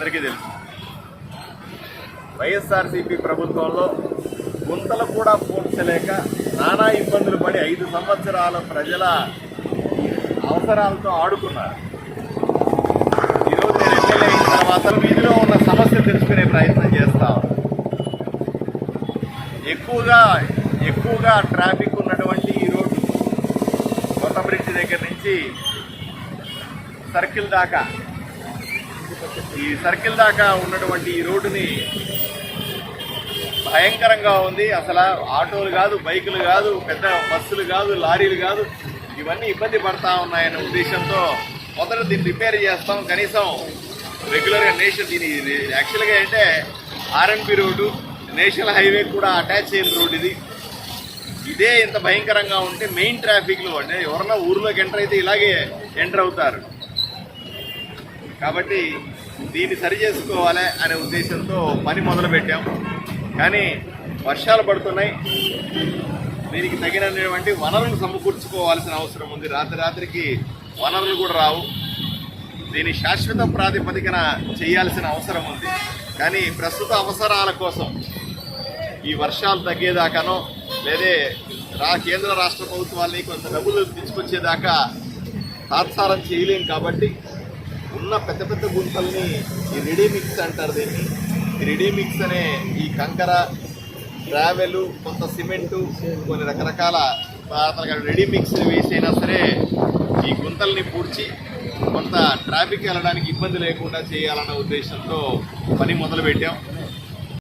అందరికీ తెలుసు. వైఎస్ఆర్సీపీ ప్రభుత్వంలో గుంతలు కూడా పూడ్చలేక నానా ఇబ్బందులు పడి ఐదు సంవత్సరాల ప్రజల అవసరాలతో ఆడుకున్నారు. ఈరోజు నేను ఎమ్మెల్యే అయిన తర్వాత వీధిలో ఉన్న సమస్య తెలుసుకునే ప్రయత్నం చేస్తాం ఎక్కువగా ఎక్కువగా ట్రాఫిక్ ఉన్నటువంటి ఈ రోడ్డు కొత్త బ్రిడ్జ్ దగ్గర నుంచి సర్కిల్ దాకా ఈ సర్కిల్ దాకా ఉన్నటువంటి ఈ రోడ్డుని భయంకరంగా ఉంది. అసలు ఆటోలు కాదు బైకులు కాదు పెద్ద బస్సులు కాదు లారీలు కాదు ఇవన్నీ ఇబ్బంది పడతా ఉన్నాయనే ఉద్దేశంతో మొదట దీన్ని రిపేర్ చేస్తాం. కనీసం రెగ్యులర్గా నేషన్ దీని ఇది యాక్చువల్గా అంటే ఆర్ఎన్పి రోడ్డు నేషనల్ హైవే కూడా అటాచ్ అయిన రోడ్ ఇది. ఇదే ఇంత భయంకరంగా ఉంటే మెయిన్ ట్రాఫిక్లో అంటే ఎవరన్నా ఊర్లోకి ఎంటర్ అయితే ఇలాగే ఎంటర్ అవుతారు. కాబట్టి దీన్ని సరి చేసుకోవాలి అనే ఉద్దేశంతో పని మొదలుపెట్టాం. కానీ వర్షాలు పడుతున్నాయి. దీనికి తగినటువంటి వనరులు సమకూర్చుకోవాల్సిన అవసరం ఉంది. రాత్రి రాత్రికి వనరులు కూడా రావు. దీన్ని శాశ్వత ప్రాతిపదికన చేయాల్సిన అవసరం ఉంది. కానీ ప్రస్తుత అవసరాల కోసం ఈ వర్షాలు తగ్గేదాకానో లేదే రా కేంద్ర రాష్ట్ర ప్రభుత్వాల్ని కొంత డబ్బులు తీసుకొచ్చేదాకా తాత్సారం చేయలేం కాబట్టి ఉన్న పెద్ద పెద్ద గుంతల్ని ఈ రెడీ మిక్స్ అంటారు దీన్ని. ఈ రెడీ మిక్స్ అనే ఈ కంకర గ్రావెల్ కొంత సిమెంటు కొన్ని రకరకాల పదార్థాలు రెడీ మిక్స్ వేసైనా సరే ఈ గుంతల్ని పూడ్చి కొంత ట్రాఫిక్ వెళ్ళడానికి ఇబ్బంది లేకుండా చేయాలన్న ఉద్దేశంతో పని మొదలుపెట్టాం.